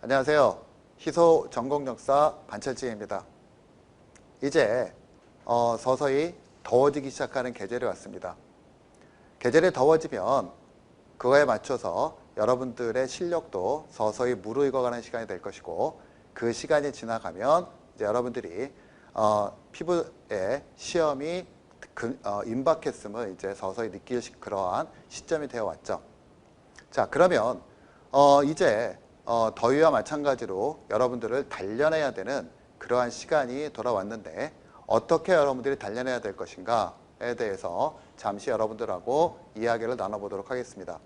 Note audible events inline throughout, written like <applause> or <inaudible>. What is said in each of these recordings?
안녕하세요. 희소 전공역사 반철진입니다. 이제 어, 서서히 더워지기 시작하는 계절이 왔습니다. 계절이 더워지면 그거에 맞춰서 여러분들의 실력도 서서히 무르익어가는 시간이 될 것이고 그 시간이 지나가면 이제 여러분들이 어, 피부에 시험이 그, 어, 임박했음을 이제 서서히 느낄 시- 그러한 시점이 되어 왔죠. 자 그러면 어, 이제 어, 더위와 마찬가지로 여러분들을 단련해야 되는 그러한 시간이 돌아왔는데 어떻게 여러분들이 단련해야 될 것인가에 대해서 잠시 여러분들하고 이야기를 나눠보도록 하겠습니다.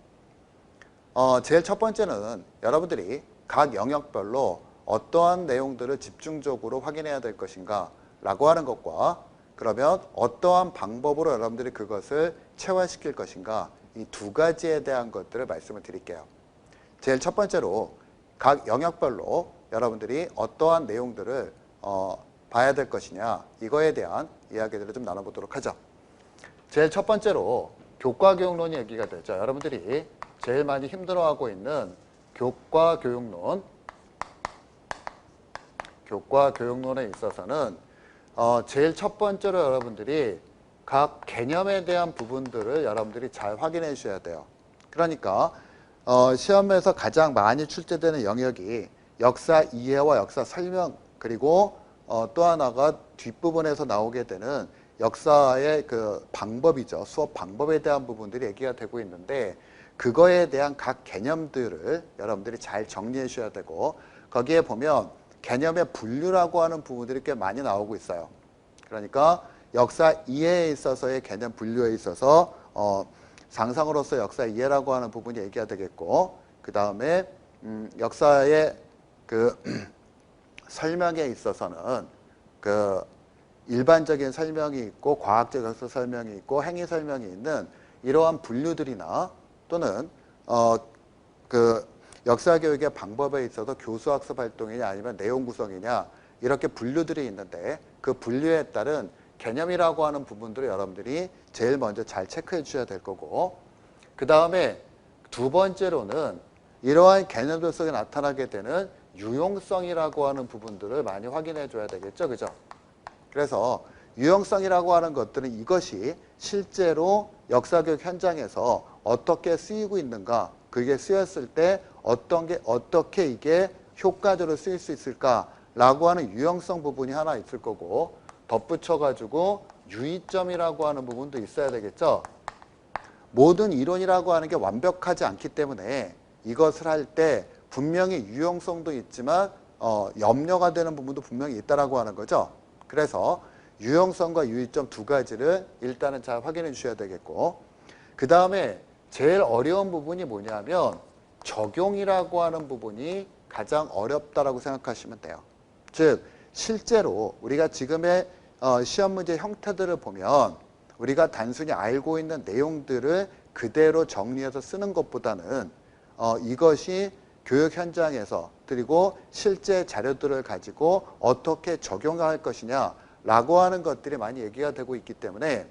어, 제일 첫 번째는 여러분들이 각 영역별로 어떠한 내용들을 집중적으로 확인해야 될 것인가 라고 하는 것과 그러면 어떠한 방법으로 여러분들이 그것을 체화시킬 것인가 이 두 가지에 대한 것들을 말씀을 드릴게요. 제일 첫 번째로 각 영역별로 여러분들이 어떠한 내용들을 어, 봐야 될 것이냐 이거에 대한 이야기들을 좀 나눠보도록 하죠. 제일 첫 번째로 교과 교육론 얘기가 되죠. 여러분들이 제일 많이 힘들어하고 있는 교과 교육론 교과 교육론에 있어서는 어, 제일 첫 번째로 여러분들이 각 개념에 대한 부분들을 여러분들이 잘 확인해 주셔야 돼요. 그러니까 어, 시험에서 가장 많이 출제되는 영역이 역사 이해와 역사 설명 그리고 어, 또 하나가 뒷부분에서 나오게 되는 역사의 그 방법이죠. 수업 방법에 대한 부분들이 얘기가 되고 있는데 그거에 대한 각 개념들을 여러분들이 잘 정리해 주셔야 되고 거기에 보면 개념의 분류라고 하는 부분들이 꽤 많이 나오고 있어요. 그러니까 역사 이해에 있어서의 개념 분류에 있어서 어, 상상으로서 역사 이해라고 하는 부분이 얘기가 되겠고 그 다음에 음, 역사의 그 <clears throat> 설명에 있어서는 그 일반적인 설명이 있고 과학적 역사 설명이 있고 행위 설명이 있는 이러한 분류들이나 또는 어 그 역사 교육의 방법에 있어서 교수 학습 활동이냐 아니면 내용 구성이냐 이렇게 분류들이 있는데 그 분류에 따른 개념이라고 하는 부분들을 여러분들이 제일 먼저 잘 체크해 주셔야 될 거고 그 다음에 두 번째로는 이러한 개념들 속에 나타나게 되는 유용성이라고 하는 부분들을 많이 확인해 줘야 되겠죠? 그죠? 그래서 유용성이라고 하는 것들은 이것이 실제로 역사교육 현장에서 어떻게 쓰이고 있는가 그게 쓰였을 때 어떤 게 어떻게 이게 효과적으로 쓰일 수 있을까라고 하는 유용성 부분이 하나 있을 거고 덧붙여 가지고 유의점이라고 하는 부분도 있어야 되겠죠. 모든 이론이라고 하는 게 완벽하지 않기 때문에 이것을 할 때 분명히 유용성도 있지만 어, 염려가 되는 부분도 분명히 있다라고 하는 거죠. 그래서 유용성과 유의점 두 가지를 일단은 잘 확인해 주셔야 되겠고 그 다음에 제일 어려운 부분이 뭐냐면 적용이라고 하는 부분이 가장 어렵다라고 생각하시면 돼요. 즉 실제로 우리가 지금의 어, 시험 문제 형태들을 보면 우리가 단순히 알고 있는 내용들을 그대로 정리해서 쓰는 것보다는 어, 이것이 교육 현장에서 그리고 실제 자료들을 가지고 어떻게 적용할 것이냐라고 하는 것들이 많이 얘기가 되고 있기 때문에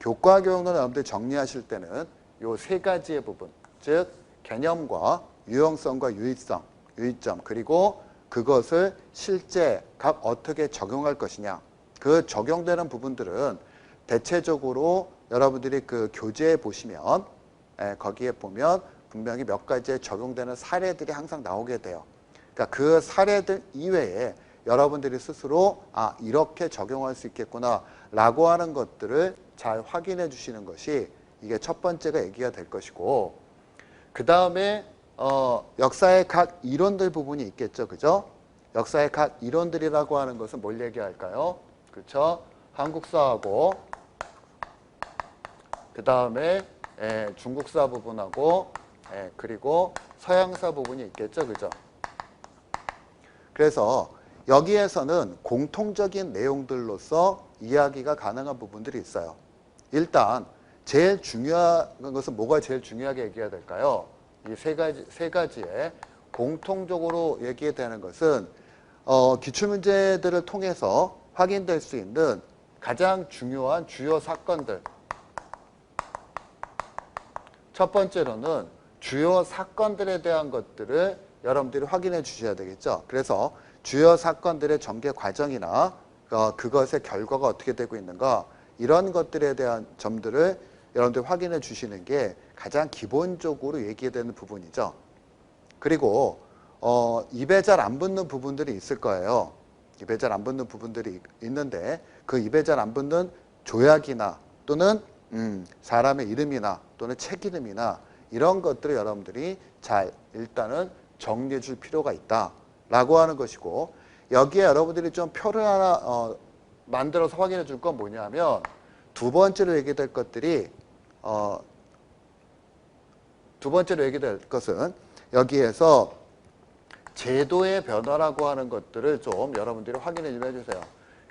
교과 교육론 여러분들 정리하실 때는 요 세 가지의 부분, 즉 개념과 유용성과 유의성, 유의점 그리고 그것을 실제 각 어떻게 적용할 것이냐 그 적용되는 부분들은 대체적으로 여러분들이 그 교재에 보시면 에, 거기에 보면 분명히 몇 가지의 적용되는 사례들이 항상 나오게 돼요. 그러니까 그 사례들 이외에 여러분들이 스스로 아 이렇게 적용할 수 있겠구나 라고 하는 것들을 잘 확인해 주시는 것이 이게 첫 번째가 얘기가 될 것이고 그 다음에 어, 역사의 각 이론들 부분이 있겠죠, 그죠? 역사의 각 이론들이라고 하는 것은 뭘 얘기할까요? 그렇죠? 한국사하고 그 다음에 중국사 부분하고 예, 그리고 서양사 부분이 있겠죠, 그죠? 그래서 여기에서는 공통적인 내용들로서 이야기가 가능한 부분들이 있어요. 일단 제일 중요한 것은 뭐가 제일 중요하게 얘기해야 될까요? 이 세 가지 세 가지에 공통적으로 얘기되는 것은 어, 기출 문제들을 통해서 확인될 수 있는 가장 중요한 주요 사건들. 첫 번째로는 주요 사건들에 대한 것들을 여러분들이 확인해 주셔야 되겠죠. 그래서 주요 사건들의 전개 과정이나 어, 그것의 결과가 어떻게 되고 있는가 이런 것들에 대한 점들을 여러분들이 확인해 주시는 게 가장 기본적으로 얘기되는 부분이죠. 그리고 어, 입에 잘 안 붙는 부분들이 있을 거예요. 입에 잘 안 붙는 부분들이 있는데 그 입에 잘 안 붙는 조약이나 또는 음, 사람의 이름이나 또는 책 이름이나 이런 것들을 여러분들이 잘 일단은 정리해 줄 필요가 있다 라고 하는 것이고 여기에 여러분들이 좀 표를 하나 어, 만들어서 확인해 줄 건 뭐냐면 두 번째로 얘기될 것들이 어, 두 번째로 얘기될 것은 여기에서 제도의 변화라고 하는 것들을 좀 여러분들이 확인해 좀 해주세요.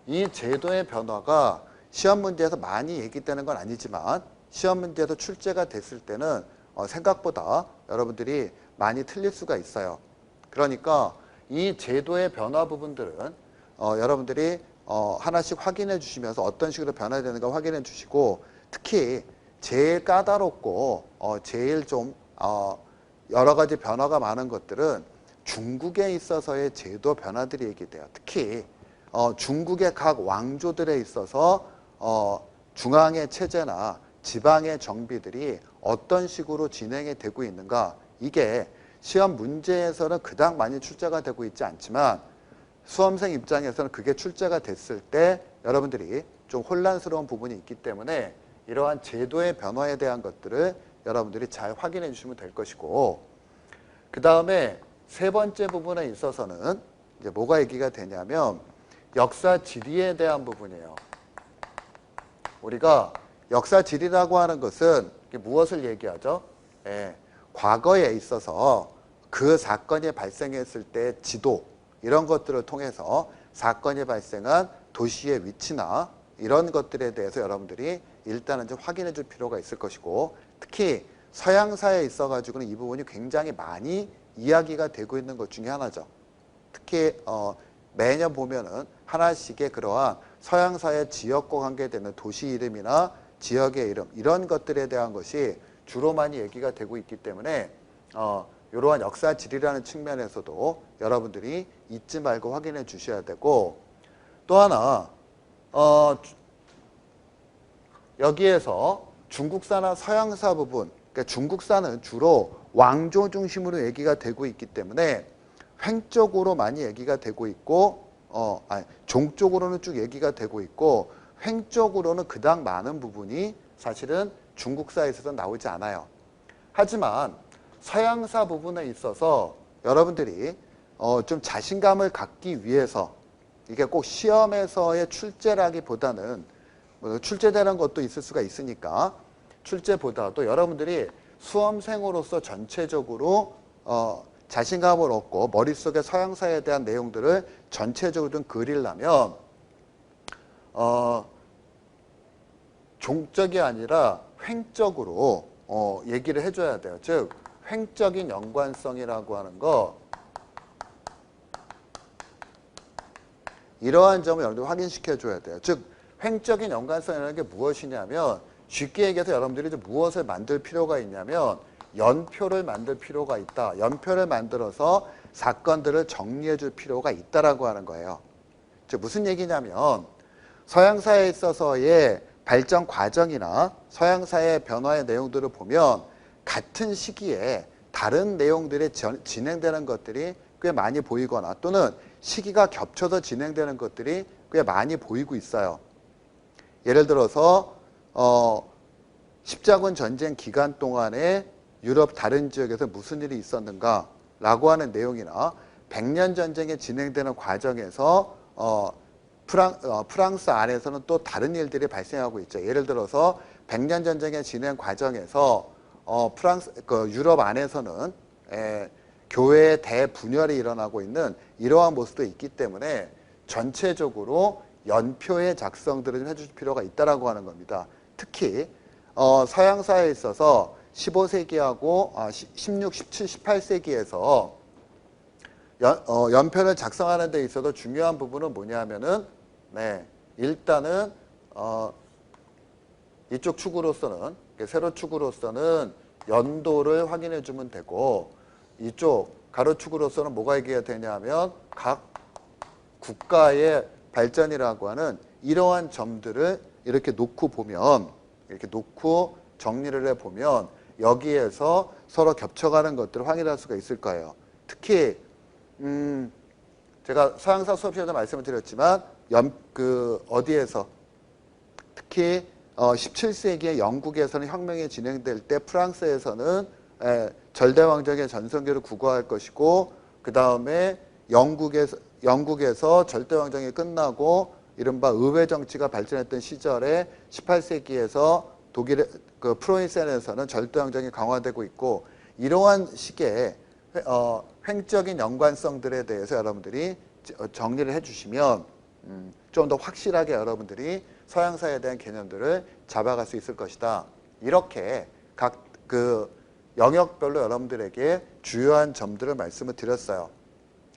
이 제도의 변화가 시험 문제에서 많이 얘기되는 건 아니지만 시험 문제에서 출제가 됐을 때는 어, 생각보다 여러분들이 많이 틀릴 수가 있어요. 그러니까 이 제도의 변화 부분들은 어, 여러분들이 어, 하나씩 확인해 주시면서 어떤 식으로 변화되는가 확인해 주시고 특히 제일 까다롭고 어, 제일 좀 어, 여러 가지 변화가 많은 것들은 중국에 있어서의 제도 변화들이 얘기돼요. 특히 어, 중국의 각 왕조들에 있어서 어, 중앙의 체제나 지방의 정비들이 어떤 식으로 진행이 되고 있는가 이게 시험 문제에서는 그닥 많이 출제가 되고 있지 않지만 수험생 입장에서는 그게 출제가 됐을 때 여러분들이 좀 혼란스러운 부분이 있기 때문에 이러한 제도의 변화에 대한 것들을 여러분들이 잘 확인해 주시면 될 것이고 그 다음에 세 번째 부분에 있어서는 이제 뭐가 얘기가 되냐면 역사 지리에 대한 부분이에요. 우리가 역사 지리라고 하는 것은 무엇을 얘기하죠? 예, 과거에 있어서 그 사건이 발생했을 때 지도 이런 것들을 통해서 사건이 발생한 도시의 위치나 이런 것들에 대해서 여러분들이 일단은 좀 확인해 줄 필요가 있을 것이고 특히 서양사에 있어 가지고는 이 부분이 굉장히 많이 이야기가 되고 있는 것 중에 하나죠. 특히 어, 매년 보면은 하나씩의 그러한 서양사의 지역과 관계되는 도시 이름이나 지역의 이름 이런 것들에 대한 것이 주로 많이 얘기가 되고 있기 때문에 어, 이러한 역사 지리라는 측면에서도 여러분들이 잊지 말고 확인해 주셔야 되고 또 하나 어, 주- 여기에서 중국사나 서양사 부분 그러니까 중국사는 주로 왕조 중심으로 얘기가 되고 있기 때문에 횡적으로 많이 얘기가 되고 있고 어, 아니, 종적으로는 쭉 얘기가 되고 있고 횡적으로는 그닥 많은 부분이 사실은 중국사에 있어서 나오지 않아요. 하지만 서양사 부분에 있어서 여러분들이 어, 좀 자신감을 갖기 위해서 이게 꼭 시험에서의 출제라기보다는 뭐 출제되는 것도 있을 수가 있으니까 출제보다도 여러분들이 수험생으로서 전체적으로 어, 자신감을 얻고 머릿속에 서양사에 대한 내용들을 전체적으로 좀 그리려면 어, 종적이 아니라 횡적으로 어, 얘기를 해줘야 돼요. 즉 횡적인 연관성이라고 하는 거 이러한 점을 여러분들 확인시켜 줘야 돼요. 즉 횡적인 연관성이라는 게 무엇이냐면 쉽게 얘기해서 여러분들이 무엇을 만들 필요가 있냐면 연표를 만들 필요가 있다. 연표를 만들어서 사건들을 정리해 줄 필요가 있다라고 하는 거예요. 즉 무슨 얘기냐면 서양사에 있어서의 발전 과정이나 서양사의 변화의 내용들을 보면 같은 시기에 다른 내용들이 전- 진행되는 것들이 꽤 많이 보이거나 또는 시기가 겹쳐서 진행되는 것들이 꽤 많이 보이고 있어요. 예를 들어서 어, 십자군 전쟁 기간 동안에 유럽 다른 지역에서 무슨 일이 있었는가 라고 하는 내용이나 백년 전쟁이 진행되는 과정에서 어, 프랑, 어, 프랑스 안에서는 또 다른 일들이 발생하고 있죠. 예를 들어서 백년 전쟁의 진행 과정에서 어, 프랑스 그 유럽 안에서는 에, 교회의 대분열이 일어나고 있는 이러한 모습도 있기 때문에 전체적으로 연표의 작성들을 좀 해줄 필요가 있다라고 하는 겁니다. 특히 어, 서양사에 있어서 15세기하고 아, 16, 17, 18세기에서 연, 어, 연표를 작성하는 데 있어서 중요한 부분은 뭐냐면은 네, 일단은 어, 이쪽 축으로서는 세로 축으로서는 연도를 확인해 주면 되고 이쪽 가로 축으로서는 뭐가 얘기가 되냐면 각 국가의 발전이라고 하는 이러한 점들을 이렇게 놓고 보면 이렇게 놓고 정리를 해 보면 여기에서 서로 겹쳐가는 것들을 확인할 수가 있을 거예요. 특히 음 제가 서양사 수업 시간에 말씀을 드렸지만 연, 그 어디에서 특히 어 17세기에 영국에서는 혁명이 진행될 때 프랑스에서는 에, 절대왕정의 전성기를 구가할 것이고 그 다음에 영국에서 영국에서 절대왕정이 끝나고 이른바 의회 정치가 발전했던 시절에 18세기에서 독일의 그 프로인센에서는 절대왕정이 강화되고 있고 이러한 회- 어, 횡적인 연관성들에 대해서 여러분들이 지- 어, 정리를 해주시면 음, 좀 더 확실하게 여러분들이 서양사에 대한 개념들을 잡아갈 수 있을 것이다. 이렇게 각 그 영역별로 여러분들에게 주요한 점들을 말씀을 드렸어요.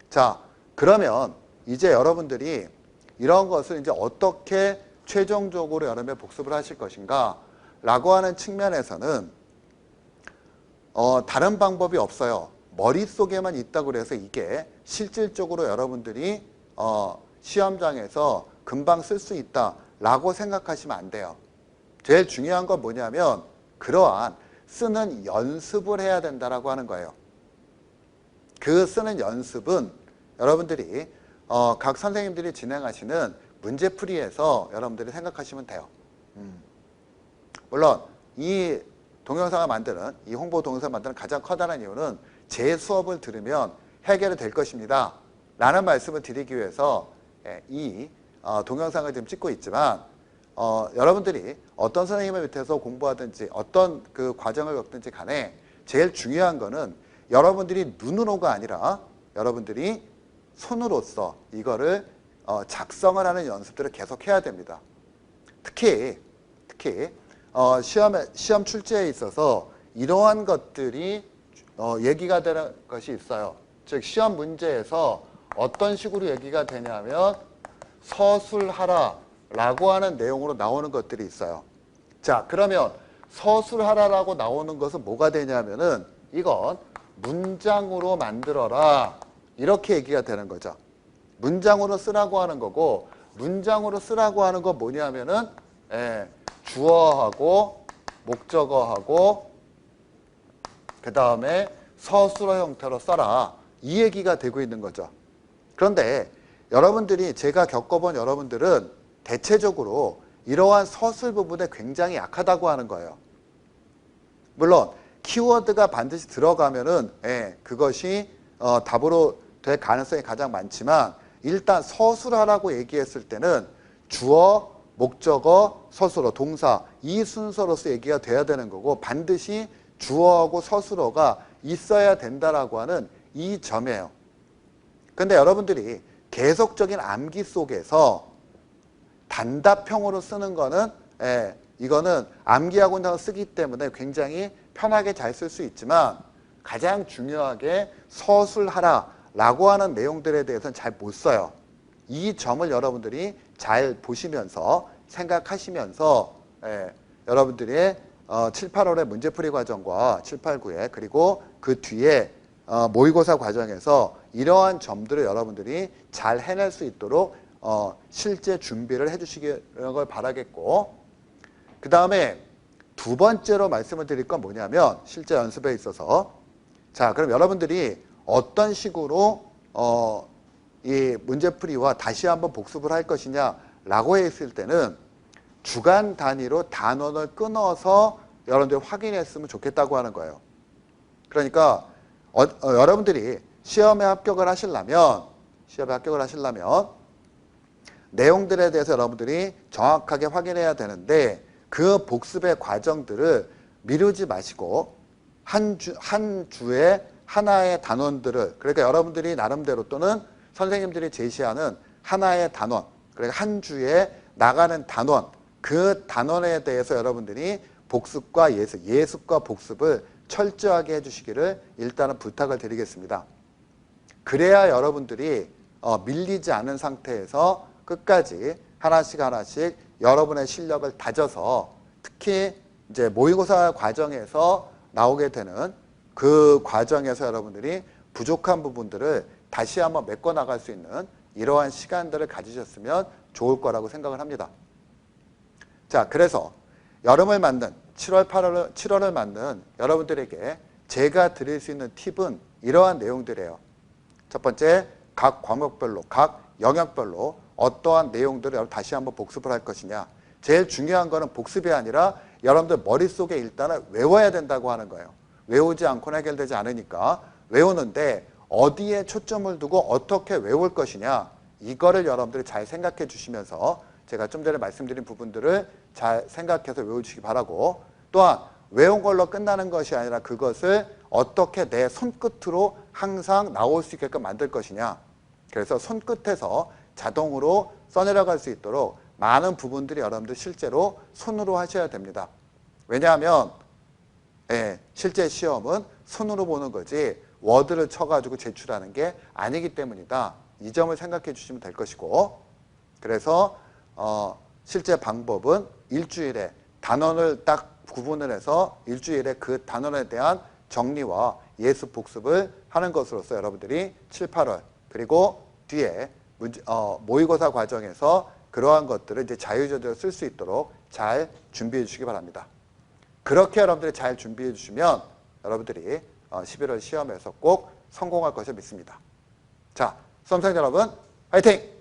자, 그러면 이제 여러분들이 이런 것을 이제 어떻게 최종적으로 여름에 복습을 하실 것인가 라고 하는 측면에서는 어, 다른 방법이 없어요. 머릿속에만 있다고 그래서 이게 실질적으로 여러분들이 어, 시험장에서 금방 쓸 수 있다라고 생각하시면 안 돼요. 제일 중요한 건 뭐냐면 그러한 쓰는 연습을 해야 된다라고 하는 거예요. 그 쓰는 연습은 여러분들이 어, 각 선생님들이 진행하시는 문제풀이에서 여러분들이 생각하시면 돼요. 음. 물론 이 동영상을 만드는 이 홍보 동영상을 만드는 가장 커다란 이유는 제 수업을 들으면 해결이 될 것입니다. 라는 말씀을 드리기 위해서 예, 이 어, 동영상을 지금 찍고 있지만 어, 여러분들이 어떤 선생님의 밑에서 공부하든지 어떤 그 과정을 겪든지 간에 제일 중요한 거는 여러분들이 눈으로가 아니라 여러분들이 손으로써 이거를 어, 작성을 하는 연습들을 계속 해야 됩니다. 특히 특히 어, 시험에 시험 출제에 있어서 이러한 것들이 어, 얘기가 되는 것이 있어요. 즉 시험 문제에서 어떤 식으로 얘기가 되냐면 서술하라 라고 하는 내용으로 나오는 것들이 있어요. 자 그러면 서술하라라고 나오는 것은 뭐가 되냐면은 이건 문장으로 만들어라 이렇게 얘기가 되는 거죠. 문장으로 쓰라고 하는 거고 문장으로 쓰라고 하는 거 뭐냐면은 예, 주어하고 목적어하고 그 다음에 서술어 형태로 써라 이 얘기가 되고 있는 거죠. 그런데 여러분들이 제가 겪어본 여러분들은 대체적으로 이러한 서술 부분에 굉장히 약하다고 하는 거예요. 물론 키워드가 반드시 들어가면은 예, 그것이 어, 답으로 될 가능성이 가장 많지만 일단 서술하라고 얘기했을 때는 주어, 목적어, 서술어, 동사 이 순서로서 얘기가 돼야 되는 거고 반드시 주어하고 서술어가 있어야 된다라고 하는 이 점이에요. 근데 여러분들이 계속적인 암기 속에서 단답형으로 쓰는 거는 예, 이거는 암기하고 나서 쓰기 때문에 굉장히 편하게 잘 쓸 수 있지만 가장 중요하게 서술하라 라고 하는 내용들에 대해서는 잘 못 써요. 이 점을 여러분들이 잘 보시면서 생각하시면서 예, 여러분들의 어, 7, 8월의 문제풀이 과정과 7, 8, 9에 그리고 그 뒤에 어, 모의고사 과정에서 이러한 점들을 여러분들이 잘 해낼 수 있도록 어, 실제 준비를 해주시길 바라겠고 그 다음에 두 번째로 말씀을 드릴 건 뭐냐면 실제 연습에 있어서 자 그럼 여러분들이 어떤 식으로 어, 이 문제풀이와 다시 한번 복습을 할 것이냐라고 했을 때는 주간 단위로 단원을 끊어서 여러분들이 확인했으면 좋겠다고 하는 거예요. 그러니까 어, 어, 여러분들이 시험에 합격을 하시려면 시험에 합격을 하시려면 내용들에 대해서 여러분들이 정확하게 확인해야 되는데 그 복습의 과정들을 미루지 마시고 한 주, 한 주에 하나의 단원들을 그러니까 여러분들이 나름대로 또는 선생님들이 제시하는 하나의 단원 그러니까 한 주에 나가는 단원 그 단원에 대해서 여러분들이 복습과 예습, 예습과 복습을 철저하게 해주시기를 일단은 부탁을 드리겠습니다. 그래야 여러분들이 어, 밀리지 않은 상태에서 끝까지 하나씩 하나씩 여러분의 실력을 다져서 특히 이제 모의고사 과정에서 나오게 되는 그 과정에서 여러분들이 부족한 부분들을 다시 한번 메꿔 나갈 수 있는 이러한 시간들을 가지셨으면 좋을 거라고 생각을 합니다. 자, 그래서 여름을 맞는 7월, 8월, 7월을 맞는 여러분들에게 제가 드릴 수 있는 팁은 이러한 내용들이에요. 첫 번째, 각 과목별로, 각 영역별로 어떠한 내용들을 다시 한번 복습을 할 것이냐. 제일 중요한 거는 복습이 아니라 여러분들 머릿속에 일단은 외워야 된다고 하는 거예요. 외우지 않고는 해결되지 않으니까 외우는데 어디에 초점을 두고 어떻게 외울 것이냐. 이거를 여러분들이 잘 생각해 주시면서 제가 좀 전에 말씀드린 부분들을 잘 생각해서 외워주시기 바라고 또한 외운 걸로 끝나는 것이 아니라 그것을 어떻게 내 손끝으로 항상 나올 수 있게끔 만들 것이냐. 그래서 손끝에서 자동으로 써내려갈 수 있도록 많은 부분들이 여러분들 실제로 손으로 하셔야 됩니다. 왜냐하면 예, 실제 시험은 손으로 보는 거지 워드를 쳐가지고 제출하는 게 아니기 때문이다. 이 점을 생각해 주시면 될 것이고 그래서 어, 실제 방법은 일주일에 단원을 딱 구분을 해서 일주일에 그 단원에 대한 정리와 예습 복습을 하는 것으로서 여러분들이 7, 8월 그리고 뒤에 문제, 어, 모의고사 과정에서 그러한 것들을 이제 자유자재로 쓸 수 있도록 잘 준비해 주시기 바랍니다. 그렇게 여러분들이 잘 준비해 주시면 여러분들이 어, 11월 시험에서 꼭 성공할 것을 믿습니다. 자, 수험생 여러분, 화이팅!